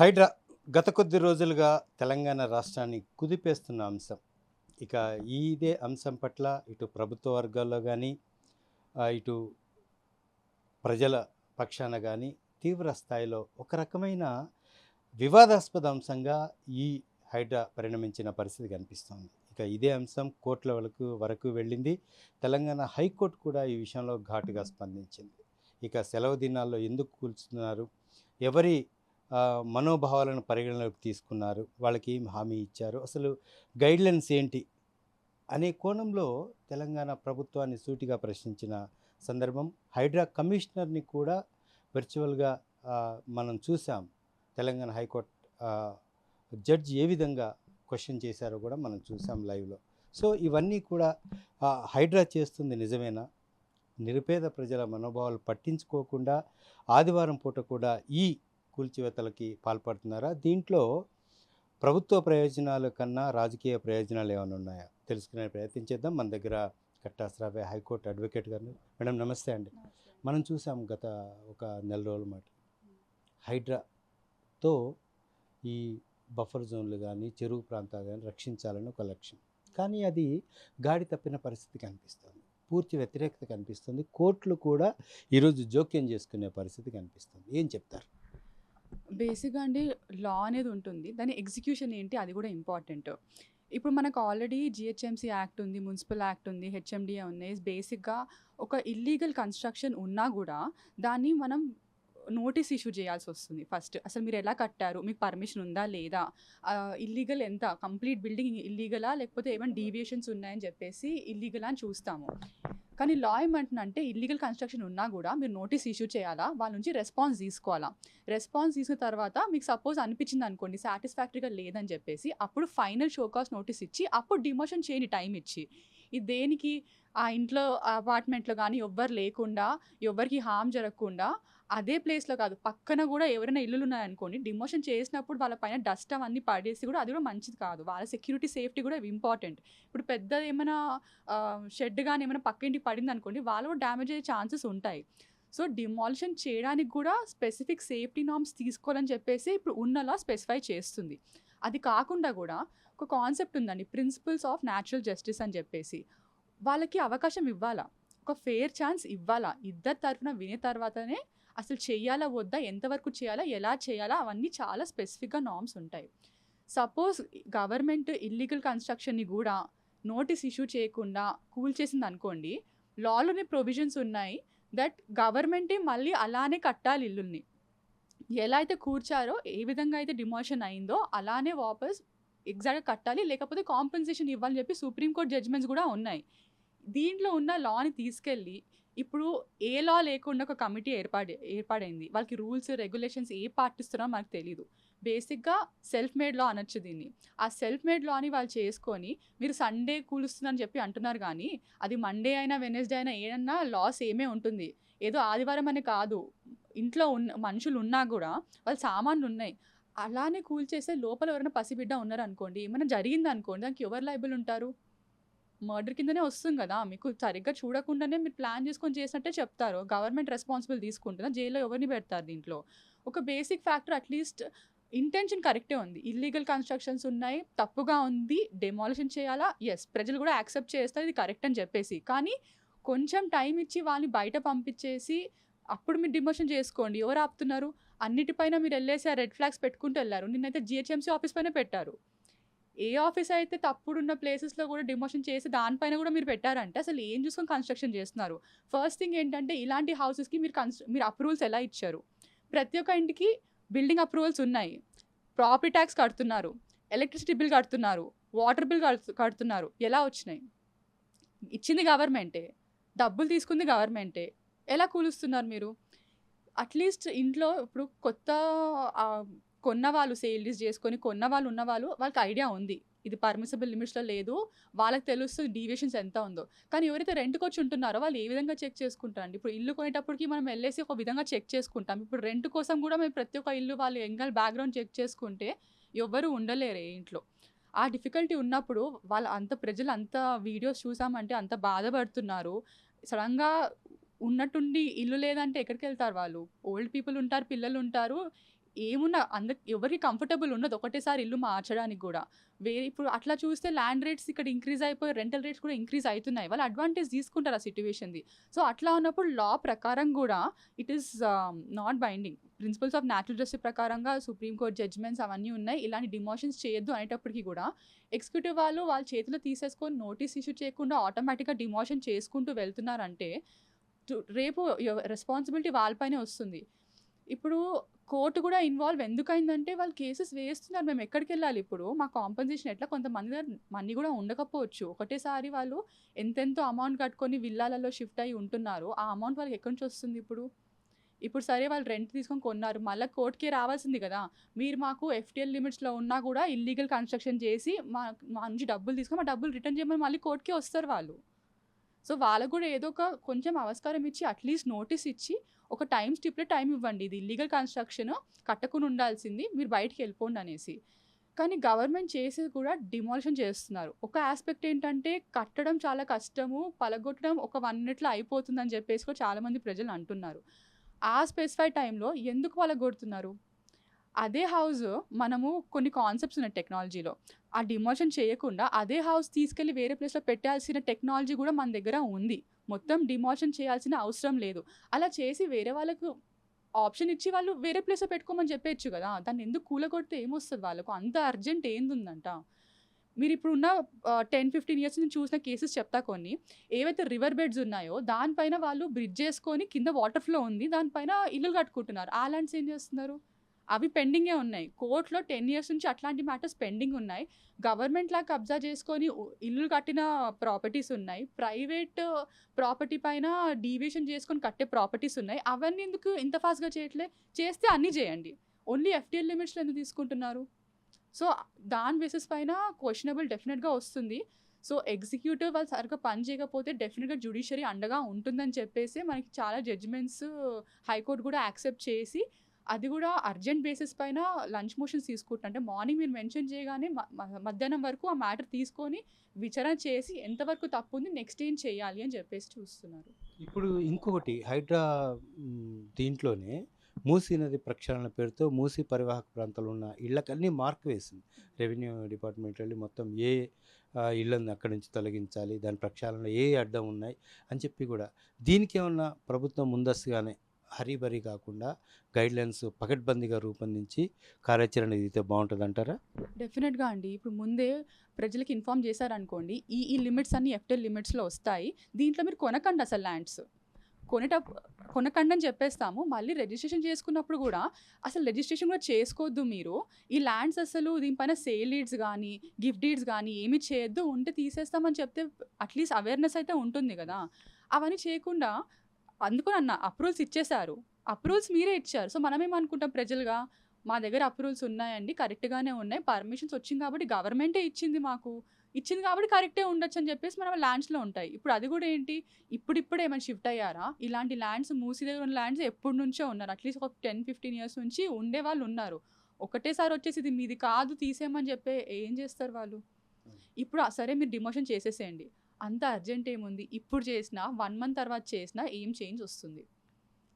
హైడ్రా గత కొద్ది రోజులుగా తెలంగాణ రాష్ట్రాన్ని కుదిపేస్తున్న అంశం. ఇక ఇదే అంశం పట్ల ఇటు ప్రభుత్వ వర్గాల్లో కానీ ఇటు ప్రజల పక్షాన కానీ తీవ్ర స్థాయిలో ఒక రకమైన వివాదాస్పద అంశంగా ఈ హైడ్రా పరిణమించిన పరిస్థితి కనిపిస్తోంది. ఇక ఇదే అంశం కోర్టుల వరకు వరకు వెళ్ళింది. తెలంగాణ హైకోర్టు కూడా ఈ విషయంలో ఘాటుగా స్పందించింది. ఇక సెలవు దినాల్లో ఎందుకు కూల్చుతున్నారు? ఎవరి మనోభావాలను పరిగణలోకి తీసుకున్నారు. వాళ్ళకి ఏం హామీ ఇచ్చారు? అసలు గైడ్లైన్స్ ఏంటి? అనే కోణంలో తెలంగాణ ప్రభుత్వాన్ని సూటిగా ప్రశ్నించిన సందర్భం హైడ్రా కమిషనర్ని కూడా వర్చువల్గా మనం చూసాం. తెలంగాణ హైకోర్టు జడ్జ్ ఏ విధంగా క్వశ్చన్ చేశారో కూడా మనం చూసాం లైవ్లో. సో ఇవన్నీ కూడా హైడ్రా చేస్తుంది నిజమేనా? నిరుపేద ప్రజల మనోభావాలు పట్టించుకోకుండా ఆదివారం పూట కూడా ఈ కూల్చివేతలకి పాల్పడుతున్నారా? దీంట్లో ప్రభుత్వ ప్రయోజనాల కన్నా రాజకీయ ప్రయోజనాలు ఏమైనా ఉన్నాయా? తెలుసుకునే ప్రయత్నం చేద్దాం. మన దగ్గర కట్టాసరావే హైకోర్టు అడ్వకేట్ గారు మేడం నమస్తే అండి. మనం చూసాం గత ఒక నెల రోజుల మాట. హైడ్రాతో ఈ బఫర్ జోన్లు కానీ చెరువు ప్రాంతాలు కానీ రక్షించాలని ఒక లక్ష్యం. కానీ అది గాడి తప్పిన పరిస్థితి కనిపిస్తుంది. పూర్తి వ్యతిరేకత కనిపిస్తుంది. కోర్టులు కూడా ఈరోజు జోక్యం చేసుకునే పరిస్థితి కనిపిస్తుంది. ఏం చెప్తారు? బేసిక్గా అండి లా అనేది ఉంటుంది. దాని ఎగ్జిక్యూషన్ ఏంటి అది కూడా ఇంపార్టెంట్. ఇప్పుడు మనకు ఆల్రెడీ జిహెచ్ఎంసీ యాక్ట్ ఉంది మున్సిపల్ యాక్ట్ ఉంది హెచ్ఎండిఏ ఉన్నాయి. బేసిక్గా ఒక ఇల్లీగల్ కన్స్ట్రక్షన్ ఉన్నా కూడా దాన్ని మనం నోటీస్ ఇష్యూ చేయాల్సి వస్తుంది ఫస్ట్. అసలు మీరు ఎలా కట్టారు? మీకు పర్మిషన్ ఉందా? లేదా? ఇల్లీగల్ ఎంత? కంప్లీట్ బిల్డింగ్ ఇల్లీగలా? లేకపోతే ఏమైనా డీవియేషన్స్ ఉన్నాయని చెప్పేసి ఇల్లీగలా అని చూస్తాము. కానీ లా ఏమంటుందంటే ఇల్లీగల్ కన్స్ట్రక్షన్ ఉన్నా కూడా మీరు నోటీస్ ఇష్యూ చేయాలా? వాళ్ళ నుంచి రెస్పాన్స్ తీసుకోవాలా? రెస్పాన్స్ తీసుకున్న తర్వాత మీకు సపోజ్ అనిపించింది అనుకోండి సాటిస్ఫాక్టరీగా లేదని చెప్పేసి అప్పుడు ఫైనల్ షోకాస్ నోటీస్ ఇచ్చి అప్పుడు డిమోషన్ చేయండి టైం ఇచ్చి. ఇది దేనికి ఆ ఇంట్లో అపార్ట్మెంట్లో కానీ ఎవ్వరు లేకుండా ఎవరికి హామ్ జరగకుండా అదే ప్లేస్లో కాదు పక్కన కూడా ఎవరైనా ఇల్లులు ఉన్నాయనుకోండి డిమోషన్ చేసినప్పుడు వాళ్ళ పైన డస్ట్ అవన్నీ పడేసి కూడా అది కూడా మంచిది కాదు. వాళ్ళ సెక్యూరిటీ సేఫ్టీ కూడా ఇంపార్టెంట్ ఇప్పుడు పెద్ద ఏమైనా షెడ్ కానీ ఏమైనా పక్కింటికి పడింది అనుకోండి వాళ్ళు కూడా డ్యామేజ్ అయ్యే ఛాన్సెస్ ఉంటాయి. సో డిమాలిషన్ చేయడానికి కూడా స్పెసిఫిక్ సేఫ్టీ నామ్స్ తీసుకోవాలని చెప్పేసి ఇప్పుడు ఉన్నలా స్పెసిఫై చేస్తుంది. అది కాకుండా కూడా ఒక కాన్సెప్ట్ ఉందండి. ప్రిన్సిపల్స్ ఆఫ్ న్యాచురల్ జస్టిస్ అని చెప్పేసి. వాళ్ళకి అవకాశం ఇవ్వాలా? ఒక ఫేర్ ఛాన్స్ ఇవ్వాలా? ఇద్దరు తరఫున వినే తర్వాతనే అసలు చేయాలా వద్దా ఎంతవరకు చేయాలా ఎలా చేయాలా అవన్నీ చాలా స్పెసిఫిక్గా నామ్స్ ఉంటాయి. సపోజ్ గవర్నమెంట్ ఇల్లీగల్ కన్స్ట్రక్షన్ని కూడా నోటీస్ ఇష్యూ చేయకుండా కూల్ చేసింది అనుకోండి లాలోనే ప్రొవిజన్స్ ఉన్నాయి దట్ గవర్నమెంటే మళ్ళీ అలానే కట్టాలి ఇల్లుల్ని. ఎలా అయితే కూర్చారో ఏ విధంగా అయితే డిమోషన్ అయిందో అలానే వాపస్ ఎగ్జాక్ట్గా కట్టాలి లేకపోతే కాంపెన్సేషన్ ఇవ్వాలని చెప్పి సుప్రీంకోర్టు జడ్జిమెంట్స్ కూడా ఉన్నాయి. దీంట్లో ఉన్న లాని తీసుకెళ్ళి ఇప్పుడు ఏ లా లేకుండా ఒక కమిటీ ఏర్పాటు ఏర్పాడైంది వాళ్ళకి రూల్స్ రెగ్యులేషన్స్ ఏ పాటిస్తున్నారో మనకు తెలియదు బేసిక్గా సెల్ఫ్ మేడ్ లా అనొచ్చు దీన్ని. ఆ సెల్ఫ్ మేడ్ లాని వాళ్ళు చేసుకొని మీరు సండే కూలుస్తుందని చెప్పి అంటున్నారు కానీ అది మండే అయినా వెనస్డే అయినా ఏదన్నా లాస్ ఏమే ఉంటుంది. ఏదో ఆదివారం అని కాదు. ఇంట్లో ఉన్న మనుషులు ఉన్నా కూడా వాళ్ళ సామాన్లు ఉన్నాయి. అలానే కూల్ చేస్తే లోపల ఎవరైనా పసిబిడ్డ ఉన్నారు అనుకోండి ఏమైనా జరిగింది అనుకోండి దానికి ఎవరు లైబుల్ ఉంటారు? మర్డర్ కిందనే వస్తుంది కదా మీకు సరిగ్గా చూడకుండానే మీరు ప్లాన్ చేసుకొని చేసినట్టే చెప్తారు. గవర్నమెంట్ రెస్పాన్సిబుల్ తీసుకుంటుందా జైల్లో ఎవరిని పెడతారు దీంట్లో? ఒక బేసిక్ ఫ్యాక్టర్ అట్లీస్ట్ ఇంటెన్షన్ కరెక్టే ఉంది. ఇల్లీగల్ కన్స్ట్రక్షన్స్ ఉన్నాయి తప్పుగా ఉంది డెమాలిషన్ చేయాలా? ఎస్ ప్రజలు కూడా యాక్సెప్ట్ చేస్తారు ఇది కరెక్ట్ అని చెప్పేసి. కానీ కొంచెం టైం ఇచ్చి వాళ్ళని బయట పంపించేసి అప్పుడు మీరు డిమోషన్ చేసుకోండి. ఎవరు ఆపుతున్నారు? అన్నిటిపైన మీరు వెళ్ళేసి ఆ రెడ్ ఫ్లాగ్స్ పెట్టుకుంటూ వెళ్ళారు. నిన్నైతే జిహెచ్ఎంసీ ఆఫీస్ పైన పెట్టారు. ఏ ఆఫీస్ అయితే తప్పుడున్న ప్లేసెస్లో కూడా డిమోషన్ చేసి దానిపైన కూడా మీరు పెట్టారంటే అసలు ఏం చూసుకొని కన్స్ట్రక్షన్ చేస్తున్నారు? ఫస్ట్ థింగ్ ఏంటంటే ఇలాంటి హౌసెస్కి మీరు కన్స్ట్ర మీరు అప్రూవల్స్ ఎలా ఇచ్చారు? ప్రతి ఒక్క ఇంటికి బిల్డింగ్ అప్రూవల్స్ ఉన్నాయి. ప్రాపర్టీ ట్యాక్స్ కడుతున్నారు. ఎలక్ట్రిసిటీ బిల్ కడుతున్నారు. వాటర్ బిల్ కడుతున్నారు. ఎలా వచ్చినాయి? ఇచ్చింది గవర్నమెంటే. డబ్బులు తీసుకుంది గవర్నమెంటే. ఎలా కూలుస్తున్నారు మీరు? అట్లీస్ట్ ఇంట్లో ఇప్పుడు కొత్త కొన్న వాళ్ళు సేల్స్ చేసుకొని కొన్న వాళ్ళు ఉన్న వాళ్ళు వాళ్ళకి ఐడియా ఉంది. ఇది పర్మిసబుల్ లిమిట్స్లో లేదు. వాళ్ళకి తెలుస్తుంది డీవియేషన్స్ ఎంత ఉందో. కానీ ఎవరైతే రెంట్కి వచ్చి ఉంటున్నారో వాళ్ళు ఏ విధంగా చెక్ చేసుకుంటారండి ఇప్పుడు ఇల్లు కొనేటప్పటికి మనం వెళ్ళేసి ఒక విధంగా చెక్ చేసుకుంటాం. ఇప్పుడు రెంట్ కోసం కూడా మేము ప్రతి ఒక్క ఇల్లు వాళ్ళు ఎంగల్ బ్యాక్గ్రౌండ్ చెక్ చేసుకుంటే ఎవ్వరూ ఉండలేరు ఇంట్లో. ఆ డిఫికల్టీ ఉన్నప్పుడు వాళ్ళ అంత ప్రజలు అంత వీడియోస్ చూసామంటే అంత బాధపడుతున్నారు. సడన్గా ఉన్నట్టుండి ఇల్లు లేదంటే ఎక్కడికి వెళ్తారు వాళ్ళు? ఓల్డ్ పీపుల్ ఉంటారు పిల్లలు ఉంటారు ఏమున్నా అందరి ఎవరికి కంఫర్టబుల్ ఉండదు ఒకటేసారి ఇల్లు మార్చడానికి కూడా. వేరే ఇప్పుడు అట్లా చూస్తే ల్యాండ్ రేట్స్ ఇక్కడ ఇంక్రీజ్ అయిపోయి రెంటల్ రేట్స్ కూడా ఇంక్రీజ్ అవుతున్నాయి. వాళ్ళు అడ్వాంటేజ్ తీసుకుంటారు ఆ సిట్యువేషన్ది సో అట్లా ఉన్నప్పుడు లా ప్రకారం కూడా it is not binding. Principles of natural justice ప్రకారంగా సుప్రీంకోర్టు జడ్జ్మెంట్స్ అవన్నీ ఉన్నాయి. ఇలాంటి డిమోషన్స్ చేయొద్దు అనేటప్పటికీ కూడా ఎగ్జిక్యూటివ్ వాళ్ళు వాళ్ళ చేతిలో తీసేసుకొని నోటీస్ ఇష్యూ చేయకుండా ఆటోమేటిక్గా డిమోషన్ చేసుకుంటూ వెళ్తున్నారంటే రేపు రెస్పాన్సిబిలిటీ వాళ్ళపైనే వస్తుంది. ఇప్పుడు కోర్టు కూడా ఇన్వాల్వ్ ఎందుకైందంటే వాళ్ళు కేసెస్ వేస్తున్నారు. మేము ఎక్కడికి వెళ్ళాలి ఇప్పుడు? మా కాంపన్సేషన్ ఎట్లా? కొంతమంది మనీ కూడా ఉండకపోవచ్చు. ఒకటేసారి వాళ్ళు ఎంతెంతో అమౌంట్ కట్టుకొని విల్లాలలో షిఫ్ట్ అయ్యి ఉంటున్నారు. ఆ అమౌంట్ వాళ్ళకి ఎక్కడి నుంచి వస్తుంది ఇప్పుడు? ఇప్పుడు సరే వాళ్ళు రెంట్ తీసుకొని కొన్నారు. మళ్ళీ కోర్టుకే రావాల్సింది కదా. మీరు మాకు ఎఫ్టీఎల్ లిమిట్స్లో ఉన్నా కూడా ఇల్లీగల్ కన్స్ట్రక్షన్ చేసి మా మా నుంచి డబ్బులు తీసుకొని మా డబ్బులు రిటర్న్ చేయమని మళ్ళీ కోర్టుకే వస్తారు వాళ్ళు. సో వాళ్ళకు కూడా ఏదో ఒక కొంచెం అవస్కారం ఇచ్చి అట్లీస్ట్ నోటీస్ ఇచ్చి ఒక టైం స్టిప్లో టైం ఇవ్వండి. ఇది ఇల్లీగల్ కన్స్ట్రక్షన్ కట్టకుండా ఉండాల్సింది మీరు బయటికి వెళ్ళిపోండి అనేసి. కానీ గవర్నమెంట్ చేసేది కూడా డిమాలిషన్ చేస్తున్నారు. ఒక ఆస్పెక్ట్ ఏంటంటే కట్టడం చాలా కష్టము పలగొట్టడం ఒక వన్ మినిట్లో అయిపోతుందని చెప్పేసి కూడా చాలామంది ప్రజలు అంటున్నారు. ఆ స్పెసిఫైడ్ టైంలో ఎందుకు పలగొడుతున్నారు? అదే హౌస్ మనము కొన్ని కాన్సెప్ట్స్ ఉన్నాయి టెక్నాలజీలో ఆ డిమోషన్ చేయకుండా అదే హౌస్ తీసుకెళ్ళి వేరే ప్లేస్లో పెట్టాల్సిన టెక్నాలజీ కూడా మన దగ్గర ఉంది. మొత్తం డిమోషన్ చేయాల్సిన అవసరం లేదు. అలా చేసి వేరే వాళ్ళకు ఆప్షన్ ఇచ్చి వాళ్ళు వేరే ప్లేస్లో పెట్టుకోమని చెప్పేయచ్చు కదా. దాన్ని ఎందుకు కూలగొడితే ఏమొస్తుంది వాళ్ళకు? అంత అర్జెంట్ ఏందుందంట? మీరు ఇప్పుడున్న టెన్ ఫిఫ్టీన్ ఇయర్స్ నుంచి చూసిన కేసెస్ చెప్తా కొన్ని. ఏవైతే రివర్ బెడ్స్ ఉన్నాయో దానిపైన వాళ్ళు బ్రిడ్జ్ చేసుకొని కింద వాటర్ ఫ్లో ఉంది. దానిపైన ఇల్లు కట్టుకుంటున్నారు. ఆ ల్యాండ్స్ ఏం చేస్తున్నారు? అవి పెండింగే ఉన్నాయి. కోర్టులో టెన్ ఇయర్స్ నుంచి అట్లాంటి మ్యాటర్స్ పెండింగ్ ఉన్నాయి. గవర్నమెంట్ లా కబ్జా చేసుకొని ఇల్లు కట్టిన ప్రాపర్టీస్ ఉన్నాయి. ప్రైవేట్ ప్రాపర్టీ పైన డీవియేషన్ చేసుకొని కట్టే ప్రాపర్టీస్ ఉన్నాయి. అవన్నీ ఎందుకు ఇంత ఫాస్ట్గా చేయట్లే? చేస్తే అన్నీ చేయండి. ఓన్లీ ఎఫ్టీఎల్ లిమిట్స్లో ఎందుకు తీసుకుంటున్నారు? సో దాని బేసిస్ పైన క్వశ్చనబుల్ డెఫినెట్గా వస్తుంది. సో ఎగ్జిక్యూటివ్ వాళ్ళు సరిగ్గా పని చేయకపోతే డెఫినెట్గా జ్యుడిషియరీ అండగా ఉంటుందని చెప్పేసి మనకి చాలా జడ్జిమెంట్స్ హైకోర్టు కూడా యాక్సెప్ట్ చేసి అది కూడా అర్జెంట్ బేసిస్ పైన లంచ్ మోషన్స్ తీసుకుంటున్నారు అంటే మార్నింగ్ మీరు మెన్షన్ చేయగానే మ- మ- మధ్యాహ్నం వరకు ఆ మ్యాటర్ తీసుకొని విచారణ చేసి ఎంతవరకు తప్పు ఉంది నెక్స్ట్ ఏం చేయాలి అని చెప్పేసి చూస్తున్నారు. ఇప్పుడు ఇంకొకటి హైడ్రా దీంట్లోనే మూసీ నది ప్రక్షాళన పేరుతో మూసీ పరివాహక ప్రాంతంలో ఉన్న ఇళ్ళకన్నీ మార్క్ వేసింది. రెవెన్యూ డిపార్ట్మెంట్ వెళ్ళి మొత్తం ఏ ఇళ్ళని అక్కడి నుంచి తొలగించాలి దాని ప్రక్షాళనలో ఏ అడ్డం ఉన్నాయి అని చెప్పి కూడా. దీనికి ఏమన్నా ప్రభుత్వం ముందస్తుగానే హరీబరీ కాకుండా గైడ్లైన్స్ పకడ్బందీగా రూపొందించి కార్యాచరణ ఇదితే బాగుంటుంది అంటారా డెఫినెట్గా అండి. ఇప్పుడు ముందే ప్రజలకు ఇన్ఫామ్ చేశారనుకోండి ఈ ఈ లిమిట్స్ అన్ని ఎఫ్టెల్ లిమిట్స్లో వస్తాయి. దీంట్లో మీరు కొనకండి అసలు ల్యాండ్స్. కొనేట కొనకండి అని చెప్పేస్తాము. మళ్ళీ రిజిస్ట్రేషన్ చేసుకున్నప్పుడు కూడా అసలు రిజిస్ట్రేషన్ కూడా చేసుకోవద్దు మీరు. ఈ ల్యాండ్స్ అసలు దీనిపైన సేల్ డీడ్స్ కానీ గిఫ్ట్ డీడ్స్ కానీ ఏమి చేయొద్దు. ఉంటే తీసేస్తామని చెప్తే అట్లీస్ట్ అవేర్నెస్ అయితే ఉంటుంది కదా. అవన్నీ చేయకుండా అందుకని అన్న అప్రూవల్స్ ఇచ్చేశారు. అప్రూవల్స్ మీరే ఇచ్చారు. సో మనమేమనుకుంటాం ప్రజలుగా? మా దగ్గర అప్రూవల్స్ ఉన్నాయండి కరెక్ట్గానే ఉన్నాయి పర్మిషన్స్ వచ్చింది కాబట్టి గవర్నమెంటే ఇచ్చింది మాకు. ఇచ్చింది కాబట్టి కరెక్టే ఉండొచ్చు అని చెప్పేసి మనం ల్యాండ్స్లో ఉంటాయి. ఇప్పుడు అది కూడా ఏంటి? ఇప్పుడిప్పుడే ఏమైనా షిఫ్ట్ అయ్యారా? ఇలాంటి ల్యాండ్స్ మూసి దగ్గర ఉన్న ల్యాండ్స్ ఎప్పటి నుంచో ఉన్నారు. అట్లీస్ట్ ఒక టెన్ ఫిఫ్టీన్ ఇయర్స్ నుంచి ఉండే వాళ్ళు ఉన్నారు. ఒకటేసారి వచ్చేసి ఇది మీది కాదు తీసేయమని చెప్పే ఏం చేస్తారు వాళ్ళు? ఇప్పుడు సరే మీరు డిమోషన్ చేసేసేయండి. అంత అర్జెంట్ ఏముంది? ఇప్పుడు చేసినా వన్ మంత్ తర్వాత చేసినా ఏం చేంజ్ వస్తుంది?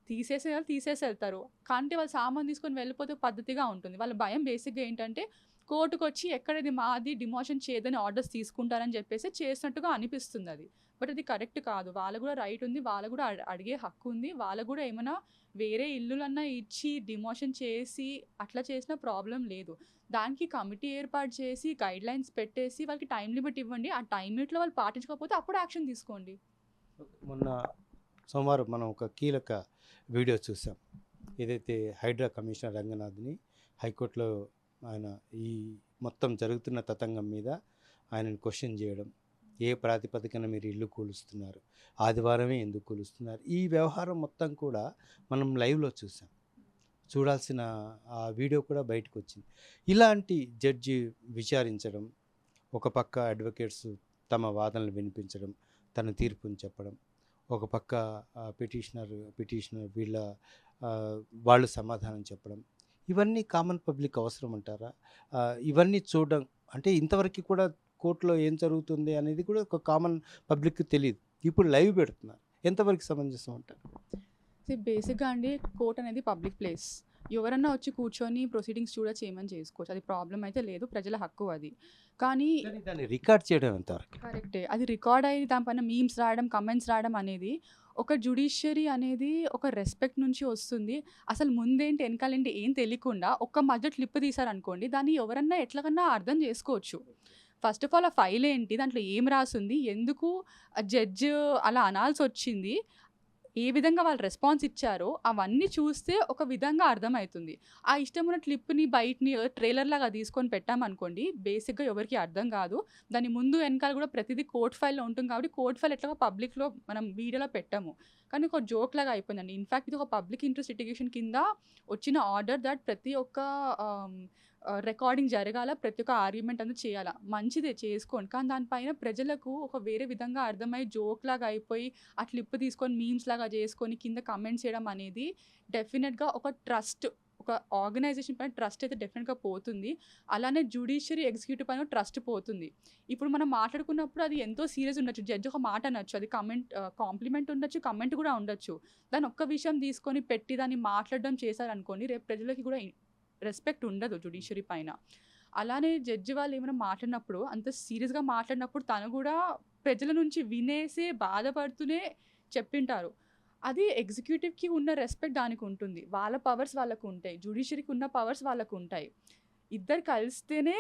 తీసేసే వాళ్ళు తీసేసి వెళ్తారు. కానీ వాళ్ళు సామాన్ తీసుకొని వెళ్ళిపోతే పద్ధతిగా ఉంటుంది. వాళ్ళ భయం బేసిక్గా ఏంటంటే కోర్టుకు వచ్చి ఎక్కడది మాది డిమోషన్ చేయదని ఆర్డర్స్ తీసుకుంటారని చెప్పేసి చేసినట్టుగా అనిపిస్తుంది అది. బట్ అది కరెక్ట్ కాదు. వాళ్ళకు కూడా రైట్ ఉంది. వాళ్ళకు కూడా అడ- అడిగే హక్కు ఉంది. వాళ్ళకు కూడా ఏమైనా వేరే ఇల్లులన్నా ఇచ్చి డిమోషన్ చేసి అట్లా చేసిన ప్రాబ్లం లేదు. దానికి కమిటీ ఏర్పాటు చేసి గైడ్ లైన్స్ పెట్టేసి వాళ్ళకి టైం లిమిట్ ఇవ్వండి. ఆ టైం లిమిట్లో వాళ్ళు పాటించకపోతే అప్పుడు యాక్షన్ తీసుకోండి. మొన్న సోమవారం మనం ఒక కీలక వీడియో చూసాం. ఏదైతే హైడ్రా కమిషనర్ రంగనాథ్ని హైకోర్టులో ఆయన ఈ మొత్తం జరుగుతున్న తతంగం మీద ఆయనను క్వశ్చన్ చేయడం ఏ ప్రాతిపదికన మీరు ఇల్లు కూలుస్తున్నారు? ఆదివారమే ఎందుకు కూలుస్తున్నారు? ఈ వ్యవహారం మొత్తం కూడా మనం లైవ్లో చూసాం. చూడాల్సిన ఆ వీడియో కూడా బయటకు వచ్చింది ఇలాంటి జడ్జి విచారించడం ఒక పక్క అడ్వకేట్స్ తమ వాదనలు వినిపించడం తన తీర్పుని చెప్పడం ఒక పక్క పిటిషనర్ పిటిషనర్ వీళ్ళ వాళ్ళు సమాధానం చెప్పడం ఇవన్నీ కామన్ పబ్లిక్ అవసరం అంటారా? ఇవన్నీ చూడడం అంటే ఇంతవరకు కూడా కోర్టులో ఏం జరుగుతుంది అనేది కూడా ఒక కామన్ పబ్లిక్ తెలియదు ఇప్పుడు లైవ్ పెడుతున్నారు. ఎంతవరకు సమంజసం అంటారు? బేసిక్గా అండి కోర్ట్ అనేది పబ్లిక్ ప్లేస్ ఎవరన్నా వచ్చి కూర్చొని ప్రొసీడింగ్స్ చూడ చేయమని చేసుకోవచ్చు. అది ప్రాబ్లం అయితే లేదు ప్రజల హక్కు అది. కానీ దాన్ని రికార్డ్ చేయడం ఎంతవరకు? కరెక్టే. అది రికార్డ్ అయ్యి దానిపైన మీమ్స్ రాయడం కమెంట్స్ రాయడం అనేది ఒక జుడిషియరీ అనేది ఒక రెస్పెక్ట్ నుంచి వస్తుంది. అసలు ముందేంటి వెనకాలేంటి ఏం తెలియకుండా ఒక్క మధ్య క్లిప్ తీసారనుకోండి దాన్ని ఎవరన్నా ఎట్లాగన్నా అర్థం చేసుకోవచ్చు. ఫస్ట్ ఆఫ్ ఆల్ ఆ ఫైల్ ఏంటి? దాంట్లో ఏం రాసింది? ఎందుకు జడ్జ్ అలా అనాల్సి వచ్చింది? ఏ విధంగా వాళ్ళు రెస్పాన్స్ ఇచ్చారో అవన్నీ చూస్తే ఒక విధంగా అర్థమవుతుంది. ఆ ఇష్టం ఉన్న క్లిప్ని బయటని ట్రైలర్ లాగా తీసుకొని పెట్టామనుకోండి బేసిక్గా ఎవరికి అర్థం కాదు. దాని ముందు వెనకాల కూడా ప్రతిదీ కోర్ట్ ఫైల్లో ఉంటుంది కాబట్టి కోర్ట్ ఫైల్ ఎట్లాగో పబ్లిక్లో మనం వీడియోలో పెట్టాము. కానీ ఒక జోక్ లాగా అయిపోయిందండి. ఇన్ఫ్యాక్ట్ ఇది ఒక పబ్లిక్ ఇంట్రెస్ట్ లిటిగేషన్ కింద వచ్చిన ఆర్డర్ దట్ ప్రతి ఒక్క రికార్డింగ్ జరగాల ప్రతి ఒక్క ఆర్గ్యుమెంట్ అంతా చేయాలా. మంచిదే చేసుకోండి. కానీ దానిపైన ప్రజలకు ఒక వేరే విధంగా అర్థమై జోక్ లాగా అయిపోయి ఆ క్లిప్ తీసుకొని మీమ్స్ లాగా చేసుకొని కింద కమెంట్స్ చేయడం అనేది డెఫినెట్గా ఒక ట్రస్ట్ ఒక ఆర్గనైజేషన్ పైన ట్రస్ట్ అయితే డెఫినెట్గా పోతుంది. అలానే జ్యుడిషియరీ ఎగ్జిక్యూటివ్ పైన ట్రస్ట్ పోతుంది. ఇప్పుడు మనం మాట్లాడుకున్నప్పుడు అది ఎంతో సీరియస్ ఉండొచ్చు. జడ్జ్ ఒక మాట అనొచ్చు. అది కమెంట్ కాంప్లిమెంట్ ఉండొచ్చు కమెంట్ కూడా ఉండొచ్చు. దాని ఒక్క విషయం తీసుకొని పెట్టి దాన్ని మాట్లాడడం చేశారనుకోండి రేపు ప్రజలకి కూడా రెస్పెక్ట్ ఉండదు జుడిషియరీ పైన. అలానే జడ్జి వాళ్ళు ఏమైనా మాట్లాడినప్పుడు అంత సీరియస్గా మాట్లాడినప్పుడు తను కూడా ప్రజల నుంచి వినేసే బాధపడుతూనే చెప్పింటారు. అది ఎగ్జిక్యూటివ్కి ఉన్న రెస్పెక్ట్ దానికి ఉంటుంది. వాళ్ళ పవర్స్ వాళ్ళకు ఉంటాయి. జుడిషియరీకి ఉన్న పవర్స్ వాళ్ళకు ఉంటాయి. ఇద్దరు కలిస్తేనే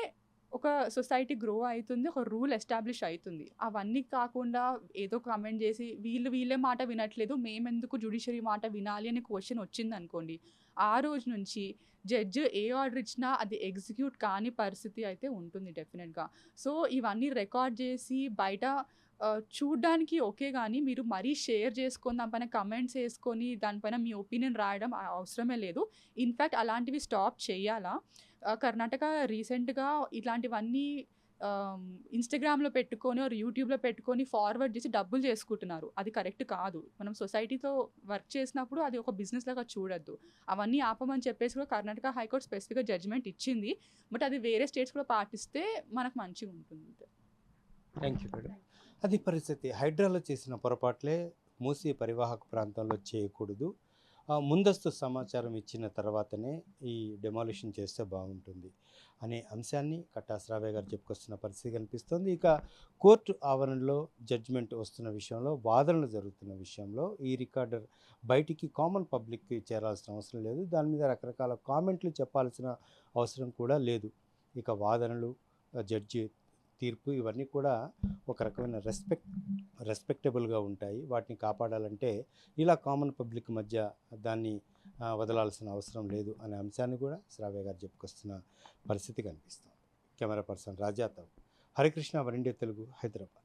ఒక సొసైటీ గ్రో అవుతుంది ఒక రూల్ ఎస్టాబ్లిష్ అవుతుంది అవన్నీ కాకుండా ఏదో కమెంట్ చేసి వీళ్ళు వీళ్ళే మాట వినట్లేదు మేమెందుకు జుడిషియరీ మాట వినాలి అనే క్వశ్చన్ వచ్చింది అనుకోండి ఆ రోజు నుంచి జడ్జ్ ఏ ఆర్డర్ ఇచ్చినా అది ఎగ్జిక్యూట్ కాని పరిస్థితి అయితే ఉంటుంది డెఫినెట్గా. సో ఇవన్నీ రికార్డ్ చేసి బయట చూడడానికి చూడ్డానికి ఓకే కానీ మీరు మరీ షేర్ చేసుకొని దానిపైన కమెంట్స్ వేసుకొని దానిపైన మీ ఒపీనియన్ రాయడం అవసరమే లేదు. ఇన్ఫ్యాక్ట్ అలాంటివి స్టాప్ చేయాలా? కర్ణాటక రీసెంట్గా ఇట్లాంటివన్నీ ఇన్స్టాగ్రామ్లో పెట్టుకొని ఆర్ యూట్యూబ్లో పెట్టుకొని ఫార్వర్డ్ చేసి డబ్బులు చేసుకుంటున్నారు. అది కరెక్ట్ కాదు. మనం సొసైటీతో వర్క్ చేసినప్పుడు అది ఒక బిజినెస్ లాగా చూడొద్దు. అవన్నీ ఆపమని చెప్పేసి కూడా కర్ణాటక హైకోర్టు స్పెసిఫిక్గా జడ్జిమెంట్ ఇచ్చింది. బట్ అది వేరే స్టేట్స్ కూడా పాటిస్తే మనకు మంచిగా ఉంటుంది. థ్యాంక్ యూ మేడం అది పరిస్థితి. హైడ్రాలో చేసిన పొరపాట్లే మూసీ పరివాహక ప్రాంతంలో చేయకూడదు. ముందస్తు సమాచారం ఇచ్చిన తర్వాతనే ఈ డెమాలిషన్ చేస్తే బాగుంటుంది అనే అంశాన్ని కట్టాసరావే గారు చెప్పుకొస్తున్న పరిస్థితి కనిపిస్తుంది. ఇక కోర్టు ఆవరణలో జడ్జిమెంట్ వస్తున్న విషయంలో వాదనలు జరుగుతున్న విషయంలో ఈ రికార్డర్ బయటికి కామన్ పబ్లిక్కి చేరాల్సిన అవసరం లేదు. దాని మీద రకరకాల కామెంట్లు చెప్పాల్సిన అవసరం కూడా లేదు. ఇక వాదనలు జడ్జి తీర్పు ఇవన్నీ కూడా ఒక రకమైన రెస్పెక్ట్ రెస్పెక్టబుల్గా ఉంటాయి. వాటిని కాపాడాలంటే ఇలా కామన్ పబ్లిక్ మధ్య దాన్ని వదలాల్సిన అవసరం లేదు అనే అంశాన్ని కూడా శ్రావ్య గారు చెప్పుకొస్తున్న పరిస్థితి కనిపిస్తుంది కెమెరా పర్సన్ రాజాతో హరికృష్ణ వరిండే తెలుగు హైదరాబాద్.